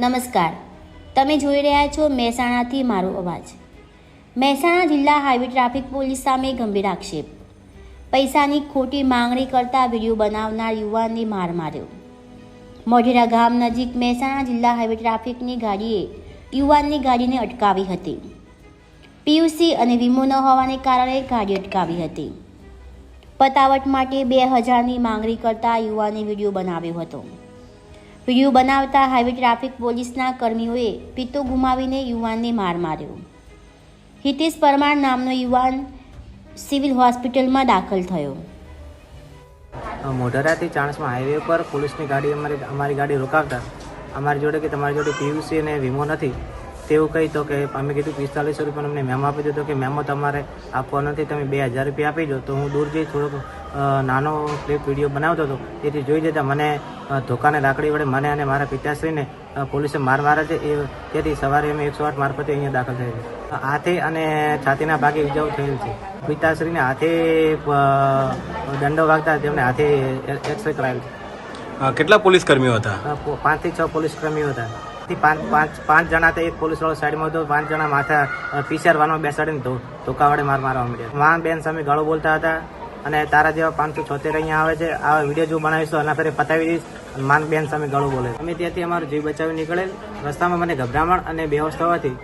નમસ્કાર. તમે જોઈ રહ્યા છો મહેસાણાથી મારો અવાજ. મહેસાણા જિલ્લા હાઈવે ટ્રાફિક પોલીસ સામે ગંભીર આક્ષેપ. પૈસાની ખોટી માંગણી કરતા વીડિયો બનાવનાર યુવાનને માર માર્યો. મોઢેરા ગામ નજીક મહેસાણા જિલ્લા હાઈવે ટ્રાફિકની ગાડીએ યુવાનની ગાડીને અટકાવી હતી. પીયુસી અને વીમો ન હોવાને કારણે ગાડી અટકાવી હતી. પતાવટ માટે બે હજારની માંગણી કરતા યુવાને વીડિયો બનાવ્યો હતો. વીડિયો બનાવતા હાઈવે ટ્રાફિક પોલીસના કર્મીઓએ પિત્તો ગુમાવીને યુવાનને માર માર્યો. હિતેશ પરમાર નામનો યુવાન સિવિલ હોસ્પિટલમાં દાખલ થયો. મોઢેરાથી ચાણસમાં હાઈવે પર પોલીસની ગાડી અમારી અમારી ગાડી રોકાવતા. અમારી જોડે કે તમારી જોડે પીયુસી અને વીમો નથી. તેવું કહી તો કે અમે કીધું પિસ્તાલીસો રૂપિયાનો અમને મેમો આપી દીધો કે મેમો તમારે આપવાનો નથી, તમે બે હજાર રૂપિયા આપી દો તો હું દૂર જઈ થોડોક નાનો ક્લિપ વીડિયો બનાવતો હતો. તેથી જોઈ જતા મને ધોકાને લાકડી વડે મને અને મારા પિતાશ્રીને પોલીસે માર માર્યા છે. એ તેથી સવારે અમે એકસો આઠ મારફતે અહીંયા દાખલ થયેલ હાથે અને છાતીના ભાગે ઇજાઓ થયેલ છે. પિતાશ્રીને હાથે દંડો વાગતા તેમને હાથે એક્સરે કરાયેલ છે. કેટલા પોલીસ કર્મીઓ હતા? પાંચથી છ પોલીસ કર્મીઓ હતા. પાંચ પાંચ પાંચ જણા હતા. એક પોલીસ વાળો સાઈડમાં હતો પાંચ જણા માથા પીસીઆર વાનમાં બેસાડીને ધોકા વડે માર મારવા માંડ્યા. મા બેન સામે ગાળો બોલતા હતા. અને તારા જેવા પાંચસો છોતેર અહીંયા આવે છે આ વીડિયો જો બનાવીશ એના ફેરે પતાવી દઈશ. અને માન સામે ગળું બોલે અમે ત્યાંથી અમારો જીવ બચાવી નીકળેલ. રસ્તામાં મને ગભરામણ અને બેહોશ થવાથી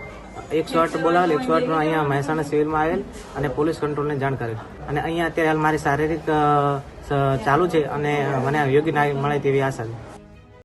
એકસો આઠ બોલાવેલ, એકસો આઠ અહીંયા મહેસાણા સિવિલમાં આવેલ અને પોલીસ કંટ્રોલને જાણ કરેલ. અને અહીંયા અત્યારે હાલ મારી શારીરિક ચાલુ છે અને મને યોગ્ય ના મળે તેવી આશા છે.